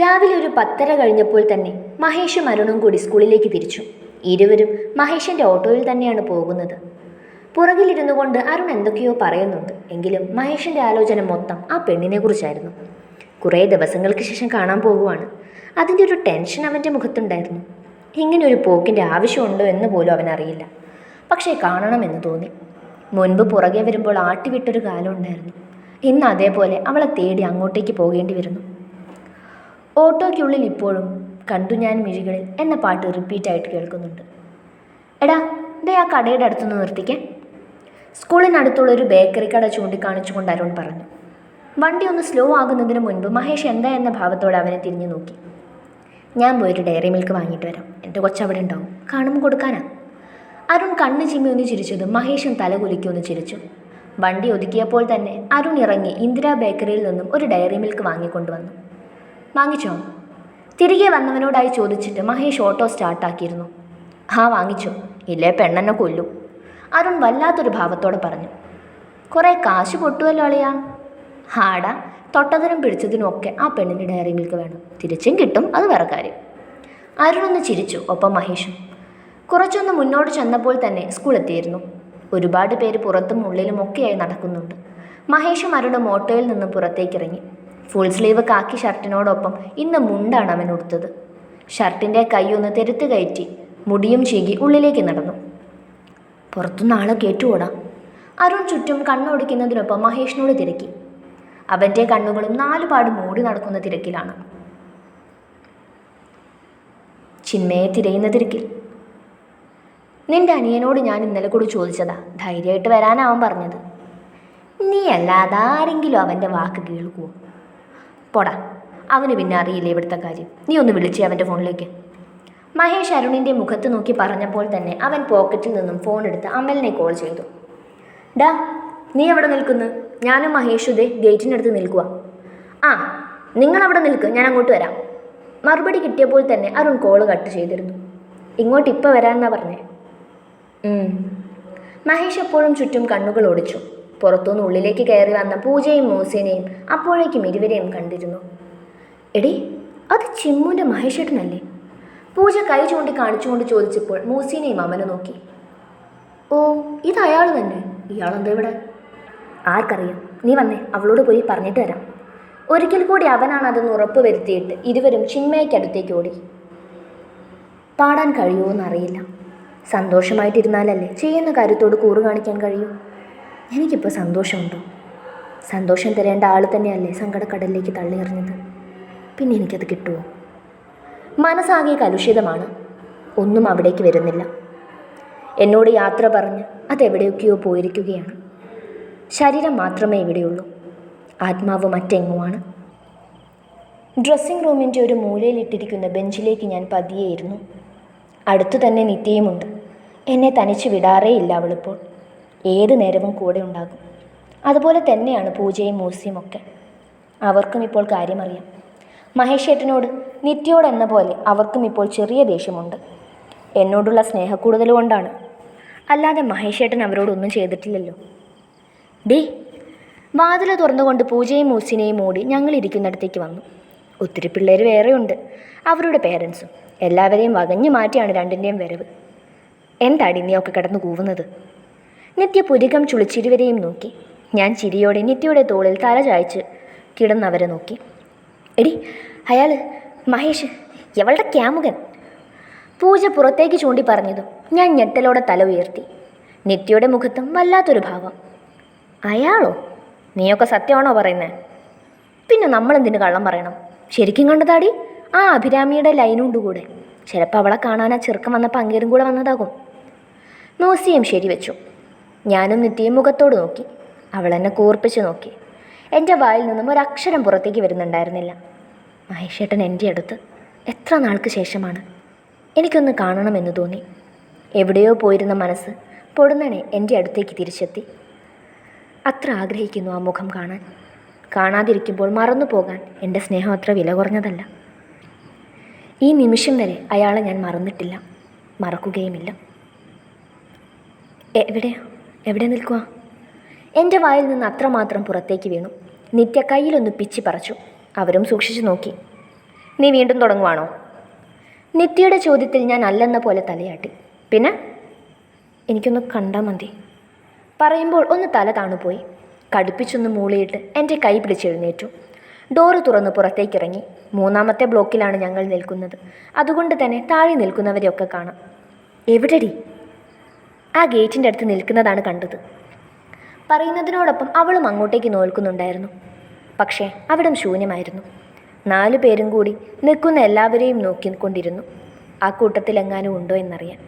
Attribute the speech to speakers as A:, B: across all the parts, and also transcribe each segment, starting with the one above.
A: രാവിലെ ഒരു പത്തര കഴിഞ്ഞപ്പോൾ തന്നെ മഹേഷും അരുണും കൂടി സ്കൂളിലേക്ക് തിരിച്ചു. ഇരുവരും മഹേഷിന്റെ ഓട്ടോയിൽ തന്നെയാണ് പോകുന്നത്. പുറകിലിരുന്നു കൊണ്ട് അരുൺ എന്തൊക്കെയോ പറയുന്നുണ്ട്. എങ്കിലും മഹേഷിന്റെ ആലോചന മൊത്തം ആ പെണ്ണിനെ കുറിച്ചായിരുന്നു. കുറേ ദിവസങ്ങൾക്ക് ശേഷം കാണാൻ പോകുവാണ്. അതിന്റെ ഒരു ടെൻഷൻ അവന്റെ മുഖത്തുണ്ടായിരുന്നു. ഇങ്ങനെ ഒരു പോക്കിന്റെ ആവശ്യമുണ്ടോ എന്ന് പോലും അവനറിയില്ല പക്ഷേ കാണണമെന്ന് തോന്നി. മുൻപ് പുറകെ വരുമ്പോൾ ആട്ടിവിട്ടൊരു കാലം ഉണ്ടായിരുന്നു. ഇന്ന് അതേപോലെ അവളെ തേടി അങ്ങോട്ടേക്ക് പോകേണ്ടി വരുന്നു. ഓട്ടോയ്ക്കുള്ളിൽ ഇപ്പോഴും കണ്ടു ഞാൻ മിഴികളിൽ എന്ന പാട്ട് റിപ്പീറ്റായിട്ട് കേൾക്കുന്നുണ്ട്. എടാ ദേ ആ കടയുടെ അടുത്തുനിന്ന് നിർത്തിക്കേ. സ്കൂളിനടുത്തുള്ള ഒരു ബേക്കറി കട ചൂണ്ടിക്കാണിച്ചുകൊണ്ട് അരുൺ പറഞ്ഞു. വണ്ടി ഒന്ന് സ്ലോ ആകുന്നതിന് മുൻപ് മഹേഷ് എന്താ എന്ന ഭാവത്തോടെ അവനെ തിരിഞ്ഞു നോക്കി. ഞാൻ പോയൊരു ഡയറി മിൽക്ക് വാങ്ങിയിട്ട് വരാം. എന്റെ കൊച്ചവിടെ ഉണ്ടാവും. കാണുമ്പോൾ കൊടുക്കാനാ. അരുൺ കണ്ണ് ചിമ്മി ഒന്ന് ചിരിച്ചതും മഹേഷും തല കുലുക്കി ഒന്ന് ചിരിച്ചു. വണ്ടി ഒതുക്കിയപ്പോൾ തന്നെ അരുൺ ഇറങ്ങി ഇന്ദിരാ ബേക്കറിയിൽ നിന്നും ഒരു ഡയറി മിൽക്ക് വാങ്ങിക്കൊണ്ടുവന്നു വാങ്ങിച്ചോ? തിരികെ വന്നവനോടായി ചോദിച്ചിട്ട് മഹേഷ് ഓട്ടോ സ്റ്റാർട്ടാക്കിയിരുന്നു. ആ വാങ്ങിച്ചു. ഇല്ലേ പെണ്ണെന്നെ കൊല്ലു. അരുൺ വല്ലാത്തൊരു ഭാവത്തോടെ പറഞ്ഞു. കുറേ കാശ് പൊട്ടുമല്ലോ അളിയാ. ഹാടാ തൊട്ടതിനും പിടിച്ചതിനും ഒക്കെ ആ പെണ്ണിന്റെ ഡയറി മിൽക്ക് വേണം. തിരിച്ചും കിട്ടും അത് വേറെ കാര്യം. അരുൺ ഒന്ന് ചിരിച്ചു ഒപ്പം മഹേഷും. കുറച്ചൊന്ന് മുന്നോട്ട് ചെന്നപ്പോൾ തന്നെ സ്കൂൾ എത്തിയിരുന്നു. ഒരുപാട് പേര് പുറത്തും ഉള്ളിലും ഒക്കെയായി നടക്കുന്നുണ്ട്. മഹേഷും അരുണും ഓട്ടോയിൽ നിന്ന് പുറത്തേക്കിറങ്ങി. ഫുൾ സ്ലീവ് കാക്കി ഷർട്ടിനോടൊപ്പം ഇന്ന് മുണ്ടാണ് അവൻ ഉടുത്തത്. ഷർട്ടിന്റെ കൈയൊന്ന് തെരുത്ത് കയറ്റി മുടിയും ചീകി ഉള്ളിലേക്ക് നടന്നു. പുറത്തുനിന്ന് ആളെ കേട്ടുകൂടാ അരുൺ ചുറ്റും കണ്ണോടിക്കുന്നതിനൊപ്പം മഹേഷിനോട് തിരക്കി. അവന്റെ കണ്ണുകളും നാലുപാട് മൂടി നടക്കുന്ന തിരക്കിലാണ്. ചിന്മയെ തിരയുന്ന തിരക്കിൽ? നിന്റെ അനിയനോട് ഞാൻ ഇന്നലെ കൂടി ചോദിച്ചതാ. ധൈര്യമായിട്ട് വരാനാവാൻ പറഞ്ഞത്. നീ അല്ലാതെ ആരെങ്കിലും അവന്റെ വാക്ക് കേൾക്കുമോ പോടാ. അവന് പിന്നെ അറിയില്ല ഇവിടുത്തെ കാര്യം. നീ ഒന്ന് വിളിച്ചേ അവന്റെ ഫോണിലേക്ക്. മഹേഷ് അരുണിന്റെ മുഖത്ത് നോക്കി പറഞ്ഞപ്പോൾ തന്നെ അവൻ പോക്കറ്റിൽ നിന്നും ഫോൺ എടുത്ത് അമലിനെ കോൾ ചെയ്തു. ഡാ നീ എവിടെ നിൽക്കുന്നു? ഞാനും മഹേഷും ദേ ഗേറ്റിനടുത്ത് നിൽക്കുക ആ നിങ്ങൾ അവിടെ നിൽക്ക് ഞാൻ അങ്ങോട്ട് വരാം. മറുപടി കിട്ടിയപ്പോൾ തന്നെ അരുൺ കോൾ കട്ട് ചെയ്തിരുന്നു. ഇങ്ങോട്ട് ഇപ്പോൾ വരാമെന്നാ പറഞ്ഞേ. മഹേഷ് എപ്പോഴും ചുറ്റും കണ്ണുകൾ ഓടിച്ചു പുറത്തുനിന്ന് ഉള്ളിലേക്ക് കയറി വന്ന പൂജയും മൂസേനയും അപ്പോഴേക്കും ഇരുവരെയും കണ്ടിരുന്നു. എടി അത് ചിമ്മുന്റെ മഹേഷേട്ടനല്ലേ പൂജ കൈ ചൂണ്ടി കാണിച്ചുകൊണ്ട് ചോദിച്ചപ്പോൾ മൂസീനെയും അമല നോക്കി. ഓ ഇത് അയാൾ തന്നെ. ഇയാളെന്താ ഇവിടെ? ആർക്കറിയാം. നീ വന്നേ അവളോട് പോയി പറഞ്ഞിട്ട് വരാം. ഒരിക്കൽ കൂടി അവനാണ് അതെന്ന് ഉറപ്പ് വരുത്തിയിട്ട് ഇരുവരും ചിന്മയ്ക്കടുത്തേക്ക് ഓടി. പാടാൻ കഴിയുമോ എന്നറിയില്ല സന്തോഷമായിട്ടിരുന്നാലല്ലേ ചെയ്യുന്ന കാര്യത്തോട് കൂറ് കാണിക്കാൻ കഴിയൂ? എനിക്കിപ്പോൾ സന്തോഷമുണ്ടോ. സന്തോഷം തരേണ്ട ആൾ തന്നെയല്ലേ സങ്കടക്കടലിലേക്ക് തള്ളി എറിഞ്ഞത് പിന്നെ എനിക്കത് കിട്ടുമോ മനസ്സാകെ കലുഷിതമാണ്. ഒന്നും അവിടേക്ക് വരുന്നില്ല. എന്നോട് യാത്ര പറഞ്ഞ് അതെവിടെയൊക്കെയോ പോയിരിക്കുകയാണ്. ശരീരം മാത്രമേ ഇവിടെയുള്ളൂ. ആത്മാവ് മറ്റെങ്ങുമാണ്? ഡ്രസ്സിംഗ് റൂമിന്റെ ഒരു മൂലയിലിട്ടിരിക്കുന്ന ബെഞ്ചിലേക്ക് ഞാൻ പതിയെയിരുന്നു. അടുത്തു തന്നെ നിത്യയുമുണ്ട്. എന്നെ തനിച്ച് വിടാറേയില്ല അവളിപ്പോൾ. ഏത് നേരവും കൂടെ ഉണ്ടാകും. അതുപോലെ തന്നെയാണ് പൂജയും മൂസിയും ഒക്കെ. അവർക്കും ഇപ്പോൾ കാര്യമറിയാം. മഹേഷേട്ടനോട് എന്ന പോലെ അവർക്കും ഇപ്പോൾ ചെറിയ ദേഷ്യമുണ്ട്. എന്നോടുള്ള സ്നേഹക്കൂടുതൽ കൊണ്ടാണ്. അല്ലാതെ മഹേഷേട്ടൻ അവരോടൊന്നും ചെയ്തിട്ടില്ലല്ലോ. ഡേ വാതിൽ തുറന്നുകൊണ്ട് പൂജയും മൂസിനെയും മൂടി ഞങ്ങൾ ഇരിക്കുന്നിടത്തേക്ക് വന്നു. ഒത്തിരി പിള്ളേർ വേറെയുണ്ട്. അവരുടെ പേരൻസും എല്ലാവരെയും വകഞ്ഞു മാറ്റിയാണ് രണ്ടിന്റെയും വരവ്. എന്താടി നീയൊക്കെ കിടന്നു കൂവുന്നത്? നിത്യ പുരികം ചുളിച്ചിരുവരെയും നോക്കി. ഞാൻ ചിരിയോടെ നിത്യയുടെ തോളിൽ തല ചായച്ച് കിടന്നവരെ നോക്കി. എടി അയാൾ മഹേഷ് എവളുടെ ക്യാമുകൻ? പൂജ പുറത്തേക്ക് ചൂണ്ടി പറഞ്ഞതും ഞാൻ ഞെട്ടലോടെ തല ഉയർത്തി. നിത്യയുടെ മുഖത്തും വല്ലാത്തൊരു ഭാവം. അയാളോ? നീയൊക്കെ സത്യമാണോ പറയുന്നത് പിന്നെ നമ്മളെന്തിന് കള്ളം പറയണം? ശരിക്കും കണ്ടതാടി ആ അഭിരാമിയുടെ ലൈനുണ്ട് കൂടെ. ചിലപ്പോൾ അവളെ കാണാൻ ആ ചെറുക്കം വന്നപ്പോൾ അങ്ങേരും കൂടെ വന്നതാകും. നോസിയും ശരി ശരിവെച്ചു. ഞാനും നിത്യയും മുഖത്തോട് നോക്കി. അവൾ എന്നെ കൂർപ്പിച്ച് നോക്കി. എന്റെ വായിൽ നിന്നും ഒരക്ഷരം പുറത്തേക്ക് വരുന്നുണ്ടായിരുന്നില്ല. മഹേഷേട്ടൻ എന്റെ അടുത്ത് എത്ര നാൾക്ക് ശേഷമാണ്? എനിക്കൊന്ന് കാണണമെന്ന് തോന്നി. എവിടെയോ പോയിരുന്ന മനസ്സ് പൊടുന്നനെ എന്റെ അടുത്തേക്ക് തിരിച്ചെത്തി. അത്ര ആഗ്രഹിക്കുന്നു ആ മുഖം കാണാൻ. കാണാതിരിക്കുമ്പോൾ മറന്നു പോകാൻ എന്റെ സ്നേഹം അത്ര വില കുറഞ്ഞതല്ല. ഈ നിമിഷം വരെ അയാളെ ഞാൻ മറന്നിട്ടില്ല. മറക്കുകയുമില്ല. എവിടെയാ? എവിടെ നിൽക്കുക എന്റെ വായിൽ നിന്ന് അത്രമാത്രം പുറത്തേക്ക് വീണു. നിത്യ കയ്യിലൊന്ന് പിച്ചി പറിച്ചു. അവരും സൂക്ഷിച്ചു നോക്കി. നീ വീണ്ടും തുടങ്ങുവാണോ? നിത്യയുടെ ചോദ്യത്തിൽ ഞാൻ അല്ലെന്ന പോലെ തലയാട്ടി. പിന്നെ? എനിക്കൊന്ന് കണ്ടാൽ മതി. പറയുമ്പോൾ ഒന്ന് തല താണുപോയി. കടുപ്പിച്ചൊന്ന് മൂളിയിട്ട് എന്റെ കൈ പിടിച്ചെഴുന്നേറ്റു. ഡോറ് തുറന്ന് പുറത്തേക്കിറങ്ങി. മൂന്നാമത്തെ ബ്ലോക്കിലാണ് ഞങ്ങൾ നിൽക്കുന്നത്. അതുകൊണ്ട് തന്നെ താഴെ നിൽക്കുന്നവരെയൊക്കെ കാണാം. എവിടെടി? ആ ഗേറ്റിന്റെ അടുത്ത് നിൽക്കുന്നതാണ് കണ്ടത്. പറയുന്നതിനോടൊപ്പം അവളും അങ്ങോട്ടേക്ക് നോൽക്കുന്നുണ്ടായിരുന്നു. പക്ഷേ അവിടം ശൂന്യമായിരുന്നു. നാലു പേരും കൂടി നിൽക്കുന്ന എല്ലാവരെയും നോക്കിക്കൊണ്ടിരുന്നു ആ കൂട്ടത്തിൽ എങ്ങാനും ഉണ്ടോ എന്നറിയാൻ.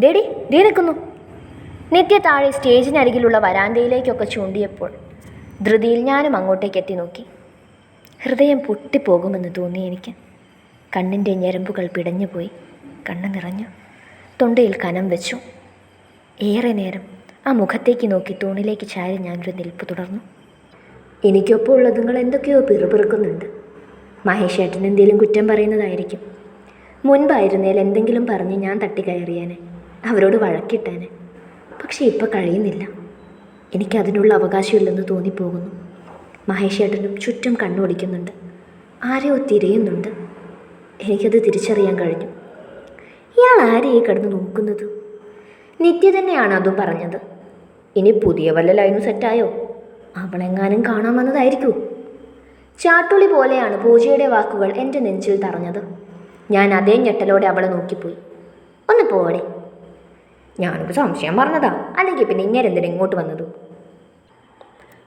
A: ഡേഡി ദേ നിൽക്കുന്നു. നിത്യ താഴെ സ്റ്റേജിനരികിലുള്ള വരാന്തയിലേക്കൊക്കെ ചൂണ്ടിയപ്പോൾ ധൃതിയിൽ ഞാനും അങ്ങോട്ടേക്ക് എത്തി നോക്കി. ഹൃദയം പൊട്ടിപ്പോകുമെന്ന് തോന്നി എനിക്ക്. കണ്ണിന്റെ ഞരമ്പുകൾ പിടഞ്ഞുപോയി. കണ്ണ് നിറഞ്ഞു. തൊണ്ടയിൽ കനം വെച്ചു. ഏറെ നേരം ആ മുഖത്തേക്ക് നോക്കി തൂണിലേക്ക് ചാരി ഞാനൊരു നിൽപ്പ് തുടർന്നു. എനിക്കൊപ്പം ഉള്ളത് നിങ്ങൾ എന്തൊക്കെയോ പിറുപിറുക്കുന്നുണ്ട്. മഹേഷ് ഏട്ടൻ എന്തെങ്കിലും കുറ്റം പറയുന്നതായിരിക്കും. മുൻപായിരുന്നേൽ എന്തെങ്കിലും പറഞ്ഞ് ഞാൻ തട്ടിക്കയറിയാനെ അവരോട് വഴക്കിട്ടാനെ. പക്ഷെ ഇപ്പോൾ കഴിയുന്നില്ല. എനിക്കതിനുള്ള അവകാശമില്ലെന്ന് തോന്നിപ്പോകുന്നു. മഹേഷ് ഏട്ടനും ചുറ്റും കണ്ണോടിക്കുന്നുണ്ട്. ആരെയോ തിരയുന്നുണ്ട്. എനിക്കത് തിരിച്ചറിയാൻ കഴിഞ്ഞു. ഇയാൾ ആരെയും കിടന്ന് നോക്കുന്നത്? നിത്യ തന്നെയാണ് അതും പറഞ്ഞത്. ഇനി പുതിയ വല്ല ലൈനും സെറ്റായോ? അവളെങ്ങാനും കാണാൻ വന്നതായിരിക്കൂ. ചാട്ടുളി പോലെയാണ് പൂജയുടെ വാക്കുകൾ എന്റെ നെഞ്ചിൽ തറഞ്ഞത്. ഞാൻ അതേ ഞെട്ടലോടെ അവളെ നോക്കിപ്പോയി. ഒന്ന് പോടെ ഞാനൊരു സംശയം പറഞ്ഞതാ. അല്ലെങ്കിൽ പിന്നെ ഇങ്ങനെന്തിനാ ഇങ്ങോട്ട് വന്നത്?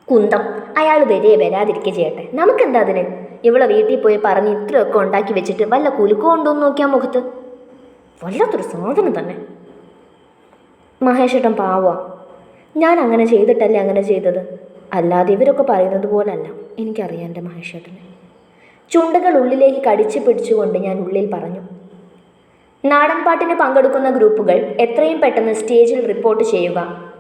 A: കുന്തം അയാൾ വരെ വരാതിരിക്കുക ചെയ്യട്ടെ. നമുക്കെന്താ അതിന്? ഇവളെ വീട്ടിൽ പോയി പറഞ്ഞ് ഇത്രയൊക്കെ ഉണ്ടാക്കി വെച്ചിട്ട് വല്ല കുലുക്കോ ഉണ്ടോന്ന് നോക്കിയാൽ മുഖത്ത്. വല്ലാത്തൊരു സാധനം തന്നെ. മഹേഷേട്ടൻ പാവാ. ഞാൻ അങ്ങനെ ചെയ്തിട്ടല്ലേ അങ്ങനെ ചെയ്തത്? അല്ലാതെ ഇവരൊക്കെ പറയുന്നത് പോലല്ല എനിക്കറിയാം എന്റെ മഹേഷേട്ടനെ. ചുണ്ടുകൾ ഉള്ളിലേക്ക് കടിച്ചു പിടിച്ചുകൊണ്ട് ഞാൻ ഉള്ളിൽ പറഞ്ഞു നാടൻ പാട്ടിന് പങ്കെടുക്കുന്ന ഗ്രൂപ്പുകൾ എത്രയും പെട്ടെന്ന് സ്റ്റേജിൽ റിപ്പോർട്ട് ചെയ്യുക.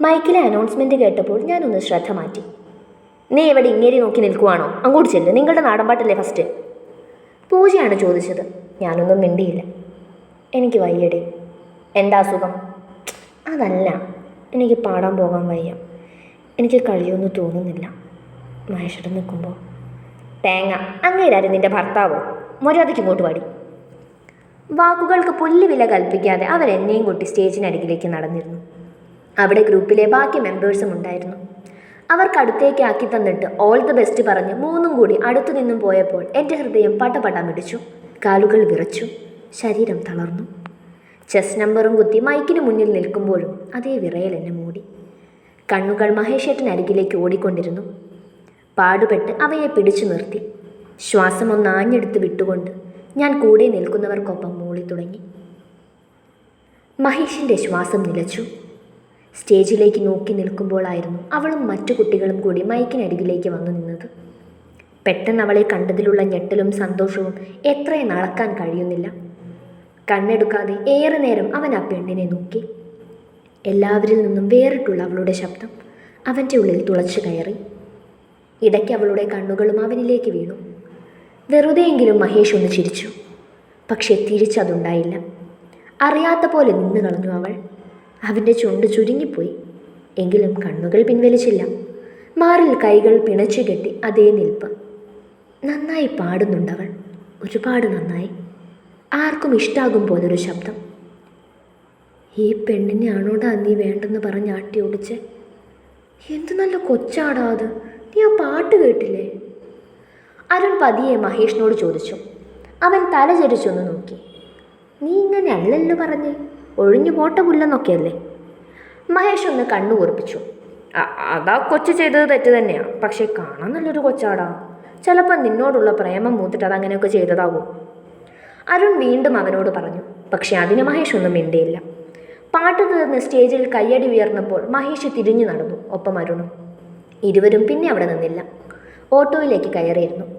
A: മൈക്കിലെ അനൗൺസ്മെന്റ് കേട്ടപ്പോൾ ഞാനൊന്ന് ശ്രദ്ധ മാറ്റി. നീ എവിടെ ഇങ്ങേരി നോക്കി നിൽക്കുവാണോ? അങ്ങോട്ട് ചെല്ല് നിങ്ങളുടെ നാടൻപാട്ടല്ലേ ഫസ്റ്റ്? പൂജയാണ് ചോദിച്ചത്. ഞാനൊന്നും മിണ്ടിയില്ല. എനിക്ക് വയ്യടി. എന്താ അസുഖം? അതല്ല. എനിക്ക് പാടാൻ പോകാൻ വയ്യ. എനിക്ക് കഴിയുമെന്ന് തോന്നുന്നില്ല. മഹേശ്വരൻ നിൽക്കുമ്പോൾ തേങ്ങ അങ്ങേരാരും നിന്റെ ഭർത്താവോ? മര്യാദയ്ക്ക് ഇങ്ങോട്ട് പാടി വാക്കുകൾക്ക് പുല്ലുവില കൽപ്പിക്കാതെ അവരെന്നെയും കൂട്ടി സ്റ്റേജിനരികിലേക്ക് നടന്നിരുന്നു. അവിടെ ഗ്രൂപ്പിലെ ബാക്കി മെമ്പേഴ്സും ഉണ്ടായിരുന്നു. അവർക്ക് അടുത്തേക്ക് ആക്കി തന്നിട്ട് ഓൾ ദ ബെസ്റ്റ് പറഞ്ഞ് മൂന്നും കൂടി അടുത്തു നിന്നും പോയപ്പോൾ എന്റെ ഹൃദയം പട്ടപട്ടാൻ പിടിച്ചു കാലുകൾ വിറച്ചു. ശരീരം തളർന്നു. ചെസ് നമ്പറും കുത്തി മൈക്കിന് മുന്നിൽ നിൽക്കുമ്പോഴും അതേ വിറയൽ എന്നെ മൂടി. കണ്ണുകൾ മഹേഷേട്ടനരികിലേക്ക് ഓടിക്കൊണ്ടിരുന്നു. പാടുപെട്ട് അവയെ പിടിച്ചു നിർത്തി. ശ്വാസം ഒന്ന് ആഞ്ഞെടുത്ത് വിട്ടുകൊണ്ട് ഞാൻ കൂടെ നിൽക്കുന്നവർക്കൊപ്പം മൂളി തുടങ്ങി. മഹേഷിന്റെ ശ്വാസം നിലച്ചു. സ്റ്റേജിലേക്ക് നോക്കി നിൽക്കുമ്പോഴായിരുന്നു അവളും മറ്റു കുട്ടികളും കൂടി മൈക്കിനരികിലേക്ക് വന്നു നിന്നത്. പെട്ടെന്ന് അവളെ കണ്ടതിലുള്ള ഞെട്ടലും സന്തോഷവും എത്രയും അളക്കാൻ കഴിയുന്നില്ല. കണ്ണെടുക്കാതെ ഏറെ നേരം അവൻ ആ പെണ്ണിനെ നോക്കി. എല്ലാവരിൽ നിന്നും വേറിട്ടുള്ള അവളുടെ ശബ്ദം അവന്റെ ഉള്ളിൽ തുളച്ചു കയറി. ഇടയ്ക്ക് അവളുടെ കണ്ണുകളും അവനിലേക്ക് വീണു. വെറുതെയെങ്കിലും മഹേഷ് ഒന്ന് ചിരിച്ചു. പക്ഷെ തിരിച്ചതുണ്ടായില്ല. അറിയാത്ത പോലെ നിന്ന് കളഞ്ഞു അവൾ. അവന്റെ ചുണ്ട് ചുരുങ്ങിപ്പോയി. എങ്കിലും കണ്ണുകൾ പിൻവലിച്ചില്ല. മാറിൽ കൈകൾ പിണച്ചു കെട്ടി അതേ നിൽപ്പ്. നന്നായി പാടുന്നുണ്ടവൾ. ഒരുപാട് നന്നായി. ആർക്കും ഇഷ്ടാകും പോലൊരു ശബ്ദം. ഈ പെണ്ണിനെ ആണോടാ നീ വേണ്ടെന്ന് പറഞ്ഞ് ആട്ടി ഓടിച്ച്? എന്ത് നല്ല കൊച്ചാടാ അത്. നീ ആ പാട്ട് കേട്ടില്ലേ? അരുൺ പതിയെ മഹേഷിനോട് ചോദിച്ചു. അവൻ തലചരിച്ചൊന്ന് നോക്കി. നീ ഇങ്ങനെ അല്ലല്ലോ പറഞ്ഞ്? ഒഴിഞ്ഞു പോട്ട പുല്ലെന്നൊക്കെയല്ലേ? മഹേഷ് ഒന്ന് കണ്ണു കുറിപ്പിച്ചു "അ- അതാ കൊച്ചു ചെയ്തത് തെറ്റ് തന്നെയാണ് പക്ഷേ കാണാൻ നല്ലൊരു കൊച്ചാടാ. ചിലപ്പോൾ നിന്നോടുള്ള പ്രേമം മൂത്തിട്ട് അതങ്ങനെയൊക്കെ ചെയ്തതാകും. അരുൺ വീണ്ടും അവനോട് പറഞ്ഞു പക്ഷെ അതിന് മഹേഷ് ഒന്നും മിണ്ടിയില്ല. പാട്ട് തീർന്ന് സ്റ്റേജിൽ കയ്യടി ഉയർന്നപ്പോൾ മഹേഷ് തിരിഞ്ഞു നടന്നു ഒപ്പം അരുണും. ഇരുവരും പിന്നെ അവിടെ നിന്നില്ല. ഓട്ടോയിലേക്ക് കയറിയിരുന്നു.